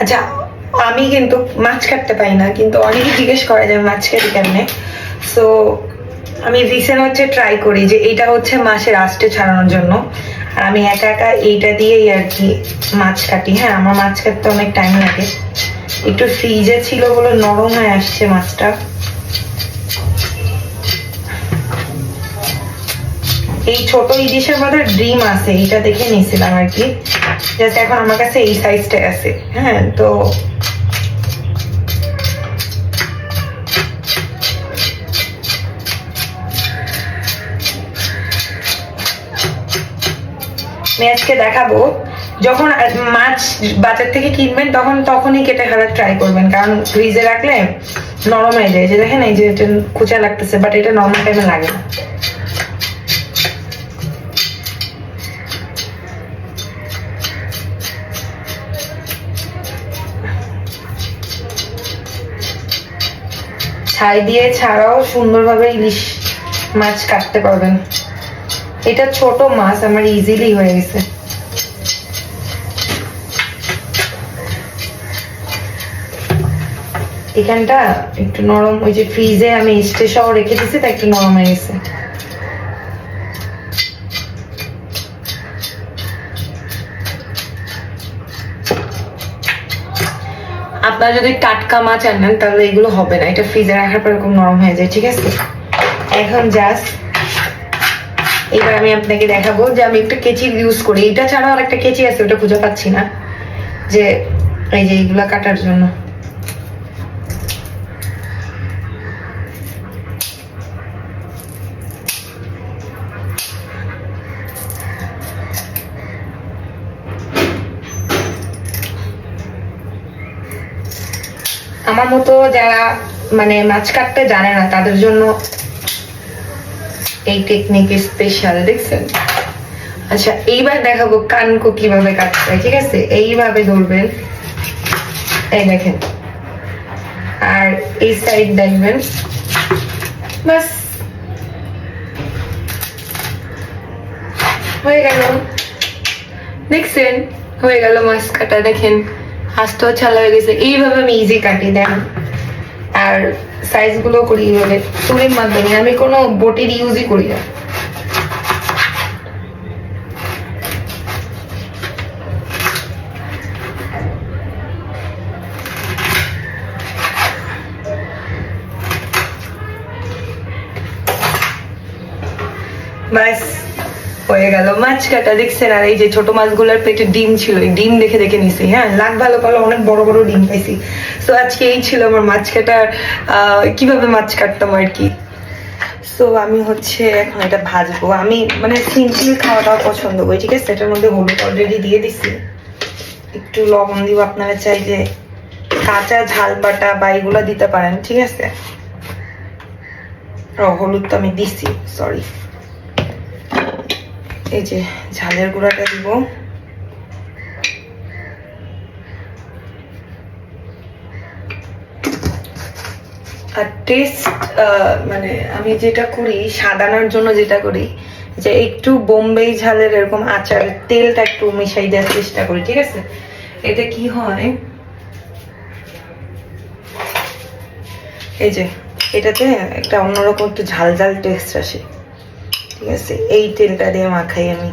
আচ্ছা আমি কিন্তু মাছ কাটতে পারি না, কিন্তু অনেকে জিজ্ঞেস করে যে মাছ কাটি কেমনে? সো আমি রিসেন্ট হচ্ছে ট্রাই করি যে এটা হচ্ছে মাছের আস্তে ছাড়ানোর জন্য। আর আমি একা একা এইটা দিয়েই আর কি মাছ কাটি। হ্যাঁ আমার মাছ কাটতে অনেক টাইম লাগে। একটু ফ্রিজে ছিল বলে নরম হয়ে আসছে মাছটা। এই ছোট ইলিশের মধ্যে ড্রিম আছে, এটা দেখে নিয়েছিলাম আর কি। জাস্ট এখন আমার কাছে এই সাইজটা আছে হ্যাঁ তো আজকে দেখাবো, যখন মাছ বাজার থেকে কিনবেন, তখন, তখনই কেটে ফেলার ট্রাই করবেন, কারণ ফ্রিজে রাখলে নরম হয়ে যায়। যে দেখেন, এই যে এটা খুচা লাগতেছে বাট এটা নর্মাল টাইমে লাগে না। ছাই দিয়ে ছাড়াও সুন্দরভাবে ইলিশ মাছ কাটতে পারবেন। এটা ছোট মাছ, আমার ইজিলি হয়ে গেছে। এখানটা একটু নরম, ওই যে ফ্রিজে আমি স্টেশাও রেখে দিছি, তা একটু নরম হয়ে গেছে। আপনারা যদি টাটকা মাছ আনেন, তাহলে এগুলো হবে না। এটা ফ্রিজে রাখার পর এরকম নরম হয়ে যায়, ঠিক আছে? এখন জাস্ট এবার আমি আপনাকে দেখাবো যে আমি একটা কেচি ইউজ করি। এটা ছাড়াও আর একটা কেচি আছে, ওটা খুঁজে পাচ্ছি না। যে এই যে এইগুলা কাটার জন্য। আমার মতো যারা মানে মাছ কাটতে জানে না, তাদের জন্য এই টেকনিক স্পেশাল দেখছেন? আচ্ছা এইবার দেখাবো কানকো কীভাবে কাটতে ঠিক আছে? এইভাবে ধরবেন। এই দেখেন। আর এই সাইড দেখবেন। বাস। হয়ে গেল। দেখছেন? হয়ে গেল মাছ কাটা, দেখেন। হাঁসটাও ছালা হয়ে গেছে। এইভাবে আমি ইজি কাটি দেন। আর সাইজগুলো করি এইভাবে। চুরির মাধ্যমে। আমি কোনো বটির ইউজই করি না। ব্যাস। হয়ে গেল। মাছ কাটা দেখছেন? আর এই যে ছোট মাছগুলোর পেটে ডিম ছিল, এই ডিম দেখে দেখে নিছি হ্যাঁ? লাখ ভালো ভালো অনেক বড় বড় ডিম পাইছি। তো আজকে এই ছিল আমার মাছ কাটার কীভাবে মাছ কাটতাম আর কি? সো আমি হচ্ছে এখন এটা ভাজবো। আমি মানে সিম্পল খাওয়া দাওয়া পছন্দ করি, ঠিক আছে? এটার মধ্যে হলুদ অলরেডি দিয়ে দিছি। একটু লবণ দিব আপনারা চাই যে কাঁচা ঝাল বাটা বা এগুলো দিতে পারেন, ঠিক আছে? হলুদ তো আমি দিছি সরি এই যে ঝালের গুঁড়াটা দিব। আর টেস্ট মানে আমি যেটা করি, সাদানোর জন্য যেটা করি, যে একটু বোম্বেই ঝালের এরকম আচারের তেলটা একটু মিশাই দেওয়ার চেষ্টা করি, ঠিক আছে? এতে কি হয়, এই যে এটাতে একটা অন্যরকম একটু ঝাল ঝাল টেস্ট আসে। ঠিক আছে এই তেলটা দিয়ে মাখাই আমি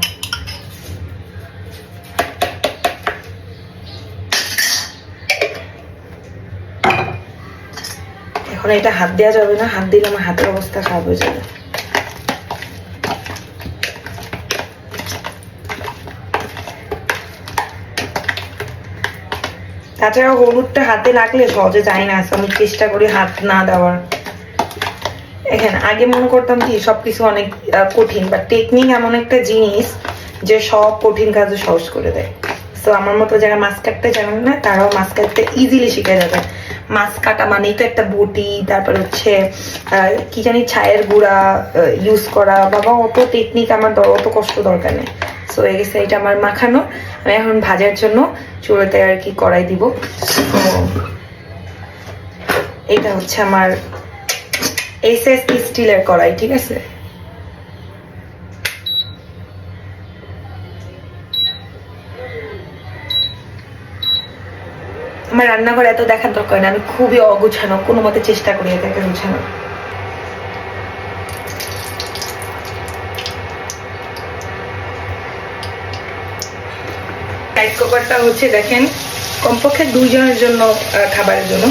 এখন এটা হাত দেওয়া যাবে না, হাত দিলে আমার হাতের অবস্থা খারাপ হয়ে যাবে। তাছাড়া হলুদটা হাতে লাগলে সহজে যায় না আমি চেষ্টা করি হাত না দেওয়ার। এখানে আগে মনে করতাম কি, সবকিছু অনেক কঠিন বা টেকনিক এমন একটা জিনিস যে সব কঠিন কাজও সহজ করে দেয়। তো আমার মতো যারা মাছ কাটতে জানেন না, তারাও মাছ কাটতে ইজিলি শিখে যাবে। মাছ কাটা মানেই তো একটা বটি, তারপর হচ্ছে কি জানি ছায়ের গুঁড়া ইউজ করা, বাবা, অত টেকনিক আমার অত কষ্ট দরকার নেই। সো এই এটা আমার মাখানো, আমি এখন ভাজার জন্য চুড়োতে আর কি কড়াই দিব। এটা হচ্ছে আমার এস স্টিলের কড়াই ঠিক আছে? আমার রান্নাঘর এত দেখার দরকার না আমি খুবই অগোছানো, কোনো মতে চেষ্টা করি এটাকে গোছানো রাইস কুকারটা হচ্ছে দেখেন, কমপক্ষে দুইজনের জন্য খাবারের জন্য।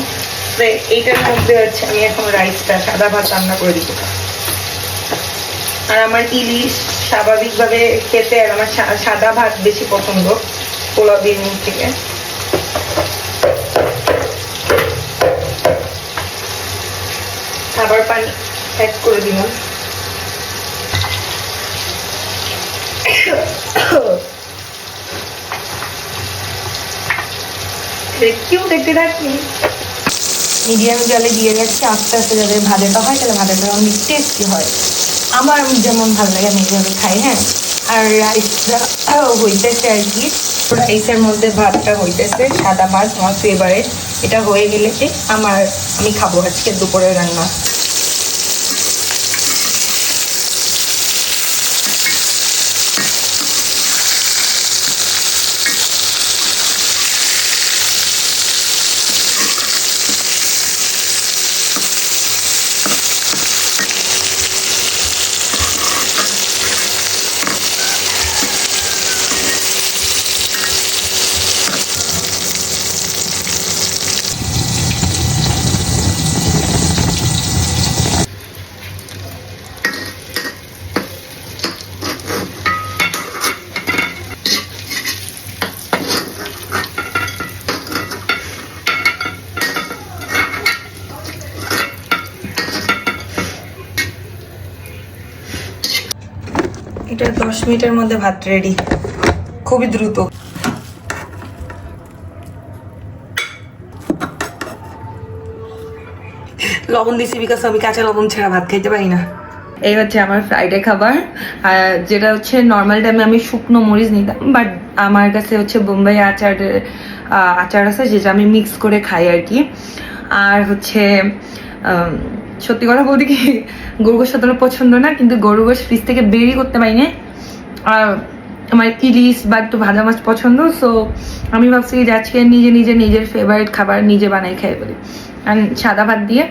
তো এইটার মধ্যে হচ্ছে আমি এখন রাইসটা সাদা ভাত রান্না করে দিব। আর আমার ইলিশ স্বাভাবিকভাবে খেতে আর আমার সাদা ভাত বেশি পছন্দ পোলাও বিরিয়ানি থেকে। খাবার পানি অ্যাড করে দিলাম। কেউ দেখতে থাকি মিডিয়াম জলে দিয়ে রাখছি আস্তে আস্তে যাদের ভাজাটা হয় তাহলে ভাজাটা অনেক টেস্টি হয়। আমার যেমন ভালো লাগে, আমি এইভাবে খাই হ্যাঁ? আর রাইসটা হইতেছে আর কি রাইসের মধ্যে ভাতটা হইতেছে, সাদা ভাত, আমার ফেভারেট এটা হয়ে গেলে আমার, আমি খাব আজকে দুপুরের রান্না। এটা দশ মিনিটের মধ্যে ভাত রেডি খুবই দ্রুত। লবণ দিছি বিকাশ আমি কাঁচা লবণ ছাড়া ভাত খাইতে পারি না। এই হচ্ছে আমার ফ্রাইডে খাবার। যেটা হচ্ছে নর্মাল টাইমে আমি শুকনো মরিচ নিতাম বাট আমার কাছে হচ্ছে বোম্বাই আচার আচার আছে যেটা আমি মিক্স করে খাই আর কি। আর হচ্ছে সত্যি কথা বলতে কি গরু গোশ অতটা পছন্দ না, কিন্তু গরু গোশ ফ্রিজ থেকে বেরই করতে পারি না আর আমার ইলিশ বা একটু ভাজা মাছ পছন্দ সো আমি ভাবছি যে আজকে নিজে নিজে নিজের ফেভারিট খাবার নিজে বানাই খাই বলি আর সাদা ভাত দিয়ে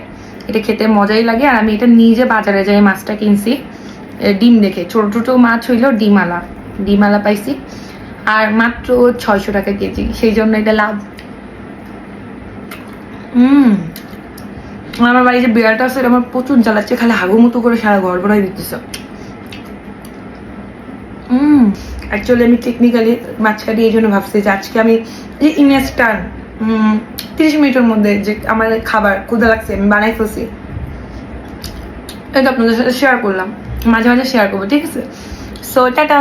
এটা খেতে মজাই লাগে, আর আমি এটা নিজে বাজারে যাই মাছটা কিনছি ডিম দেখে। ছোট ছোট মাছ হইল ডিমালা ডিমালা পাইছি। আর মাত্র ছয়শো টাকা কেজি, সেই জন্য এটা লাভ। হুম আমার বাড়িতে বিড়ালটা আছে আমার প্রচুর জ্বালাচ্ছে, খালি হাগু মতো করে সারা ঘর ভরাই দিতেছে। হুম অ্যাকচুয়ালি আমি টেকনিক্যালি কাটি এই জন্য ভাবছি যে আজকে আমি এই ইনস্টান তিরিশ মিনিটের মধ্যে যে আমার খাবার ক্ষুদা লাগছে, আমি বানাই ফেলছি। এটা আপনাদের সাথে শেয়ার করলাম, মাঝে মাঝে শেয়ার করব, ঠিক আছে? So tata.